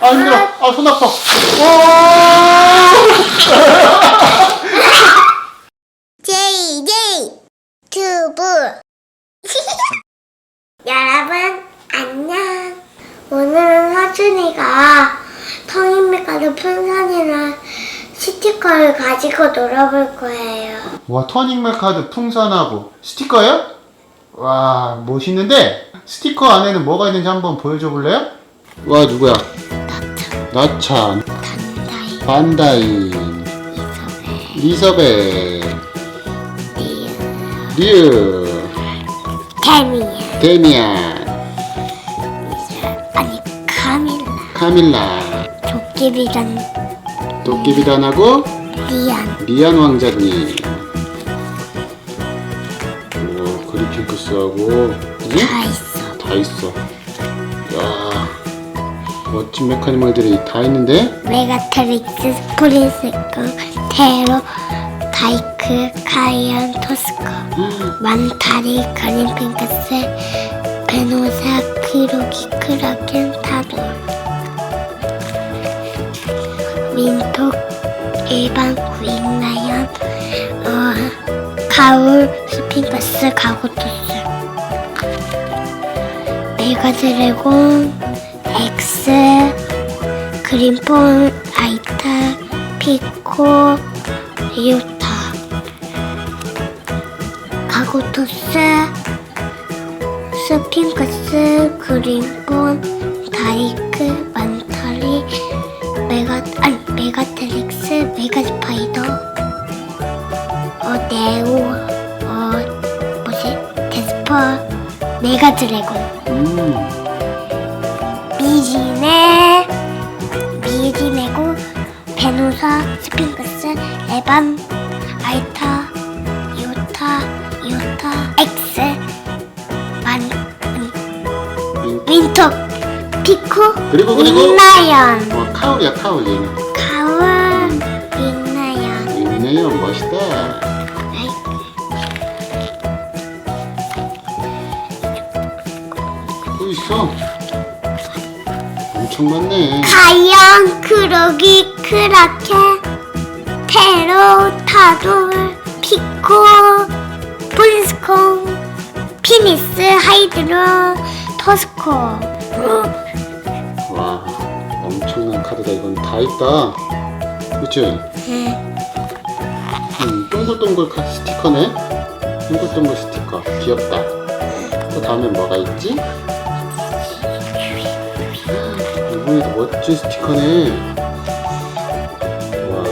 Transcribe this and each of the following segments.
아 힘들어. 아 손 아파. 오! 제이 제이 튜브 여러분 안녕 오늘은 서준이가 터닝메카드 풍선이랑 스티커를 가지고 놀아볼 거예요 와 터닝맥 카드 풍선하고 스티커요? 와 멋있는데 스티커 안에는 뭐가 있는지 한번 보여줘 볼래요? 와 누구야? 나찬, 단다이 반다인, 이섭의 리서베, 리을 류, 데미야 데미안, 아니 카밀라 카밀라, 도깨비란 도깨비단하고 리안 리안 왕자님. 오 그리핑크스하고 그지? 다 있어 다 있어. 야 멋진 메카니멀들이 다 있는데? 메가트릭스 스프린스크 테로 다이크 카이언 토스코 만타리 그린핑크스 베노사 크로기 크라켄 타도 민톡 일반 구인라이언 어, 가울 스핑크스 가고토스 메가드래곤 엑스 그린폰 아이타 피코 유타 가고토스 스핑크스 그린폰 다이크 만타리 메가 아니 메가트릭스 메가스파이더. 어 네오 어 뭐지? 데스퍼 메가드래곤. 음 미리네 미리네고 베누사 스핑크스 에반 알타 요타 요타 엑스 만 음, 윈터 피코 그리고, 그리고. 윈나연 와 카울이야 카울 얘는. 가울 윈나연 있네요 멋있다. 또 있어. 엄청 많네. 가연 크로기 크라케 테로 타돌 피코 폴스콩 피니스 하이드로 토스코 와 엄청난 카드다 이건 다 있다. 그치? 음, 동글동글 카 스티커네. 동글동글 스티커 귀엽다. 또 다음에 뭐가 있지? 이번에도 멋진 스티커네. 와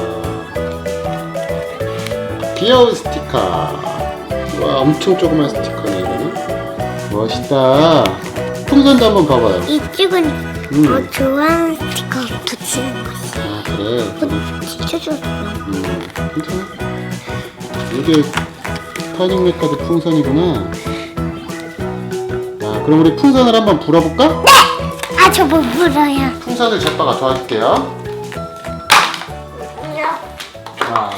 귀여운 스티커. 와 엄청 조그만 스티커네 이거는. 멋있다. 풍선도 한번 봐봐요. 이쪽은 음. 어, 좋아하는 스티커 붙이는 거지 아 그래. 그럼 붙여줘 음, 괜찮아. 이게 타이밍 메카드 풍선이구나. 자, 그럼 우리 풍선을 한번 불어볼까? 아 저못 불어요 풍선을 제빠가 도와줄게요. 자,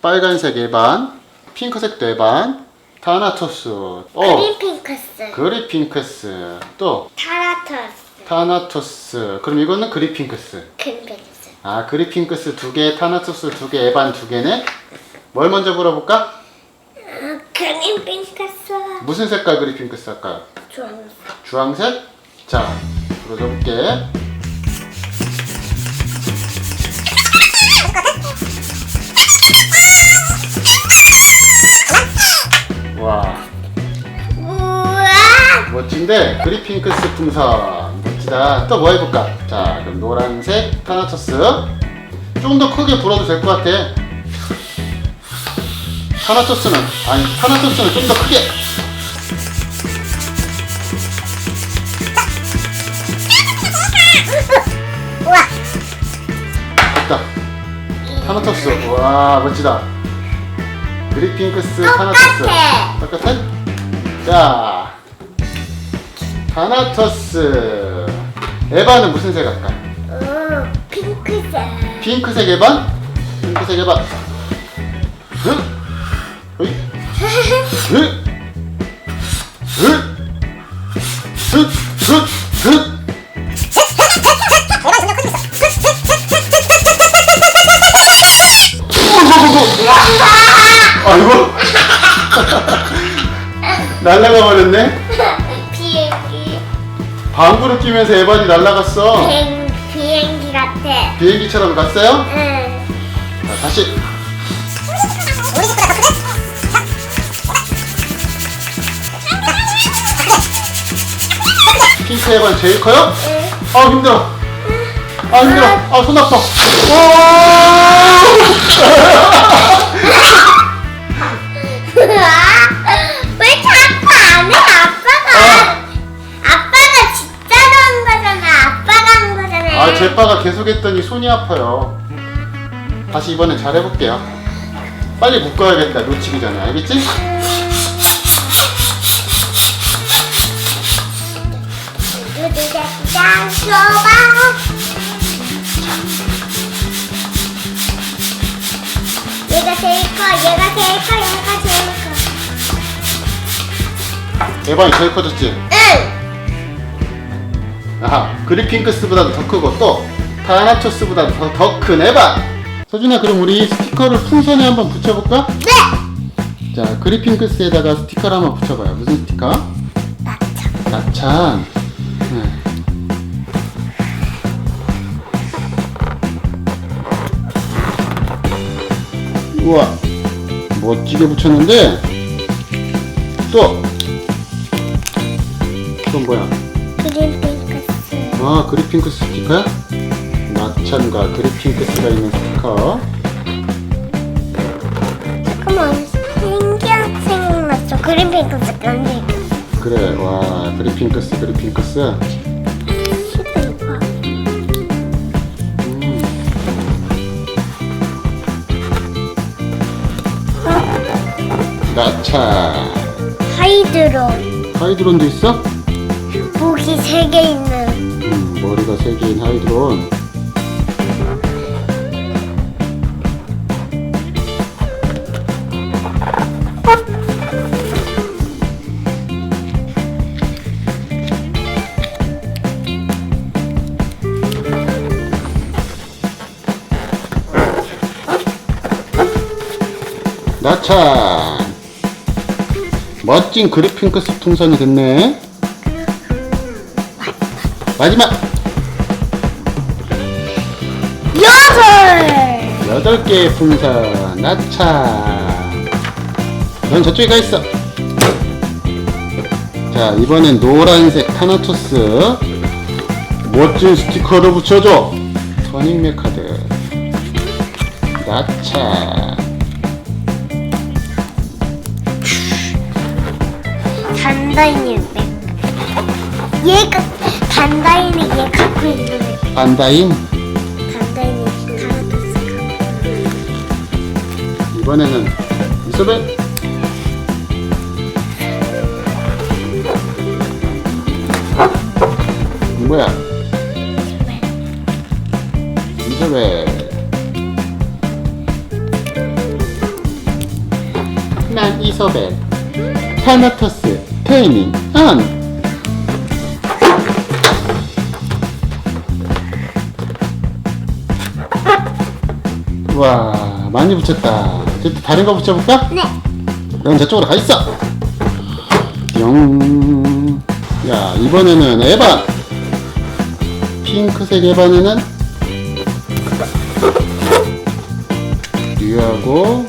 빨간색 에반, 핑크색 에반, 타나토스, 어, 그린핑크스 그리핑크스, 또 타라터스 타나토스. 그럼 이거는 그리핑크스. 그린핑크스 아, 그리핑크스 두 개, 타나토스 두 개, 에반 두 개네. 뭘 먼저 불어볼까? 아, 그린핑크스 무슨 색깔 그리핑크스 할까요? 주황색 주황색? 자, 불어줘 볼게. 와, 우와 멋진데? 그리핑크스 풍선. 멋지다. 또 뭐 해볼까? 자, 그럼 노란색 타나토스. 좀더 크게 불어도 될 것 같아. 타나토스는, 아니, 타나토스는 좀 더 크게. 타나토스. 와, 멋지다. 그리핑크스. 타나토스. 똑같아? 자, 타나토스. 에바는 무슨 색 할까? 오 핑크색 핑크색 에반? 핑크색 에반. 응? 응? 응? 응? 날라가 버렸네 비행기. 방구를 끼면서 에반이 날라갔어 비행, 비행기 같아. 비행기처럼 갔어요? 응. 자, 다시 핑크 에반 제일 커요? 응. 아 힘들어 아 힘들어 아 손 아파 왜 계속 했더니 손이 아파요 다시 이번엔 잘 해볼게요 빨리 묶어야겠다 놓치기 전에 알겠지? 얘가 제일 커. 얘가 제일 커. 얘가 제일 커. 에반이 제일 커졌지? 응. 아하 그리핑크스보다도 더 크고 또 타나토스보다도 더더큰 에반 서준아 그럼 우리 스티커를 풍선에 한번 붙여볼까? 네. 자 그리핑크스에다가 스티커를 한번 붙여봐요 무슨 스티커? 나참. 나찬 네. 우와 멋지게 붙였는데 또 이건 뭐야 그린 핑크스. 아 그리핑크 스티커야? 나찬과 그리핑크스가 있는 스티커 잠깐만. 신기한 생각났어. 그린 핑크스. 그린 핑크스. 그래 와 그리핑크스 슈퍼. 음. 나찬 하이드론. 하이드론도 있어? 목이 세 개 있는. 음, 머리가 세 개인 하이드론 나찬 멋진 그리핑크스 풍선이 됐네. 마지막. 여덟. 여덟 개의 풍선. 나차. 넌 저쪽에 가 있어. 자 이번엔 노란색 타나토스. 멋진 스티커를 붙여줘. 터닝맥 카드. 나차 단다인이 맥. 얘가 단다인이 얘 갖고 있는 맥. 반다인 단다인이 타나토스 이번에는 이소벨? 뭐야? 이소벨. 난 이소벨. 타나토스 테이밍 온와 많이 붙였다 이제 또 다른 거 붙여볼까? 네. 넌 저쪽으로 가 있어. 뿅. 야 이번에는 에반. 핑크색 에반에는 류하고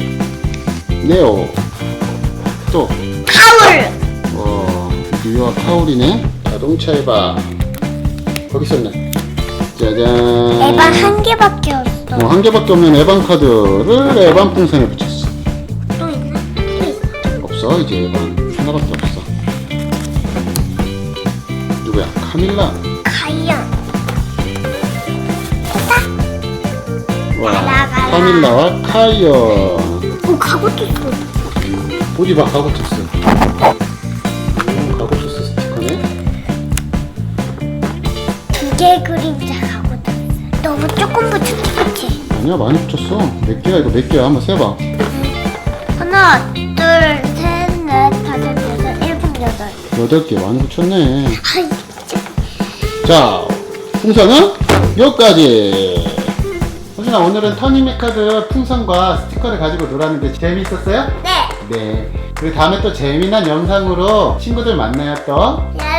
네오. 또 카울. 어, 류와 카울이네. 자동차 에반. 거기 있었네. 짜잔. 에반 한 개밖에 없어. 어, 한 개밖에 없는 에반 카드를 에반 풍선에 붙였어. 또 있나? 또. 없어 이제 에반 하나밖에 없어 누구야 카밀라 가이언. 와 가라. 카밀라와 카이언 오 가고도 있어. 어디 봐 가고토스 그림자 가고도 있어. 너무 조금 붙였지, 그치? 아니야 많이 붙였어 몇 개야 이거 몇 개야 한번 세봐 하나, 둘, 셋, 넷, 다섯, 여섯, 일곱, 여덟. 여덟 개 많이 붙였네 아이, 자 풍선은 여기까지 서준아 오늘은 터닝메카드 풍선과 스티커를 가지고 놀았는데 재미있었어요? 네. 네. 그리고 다음에 또 재미난 영상으로 친구들 만나요 또. 야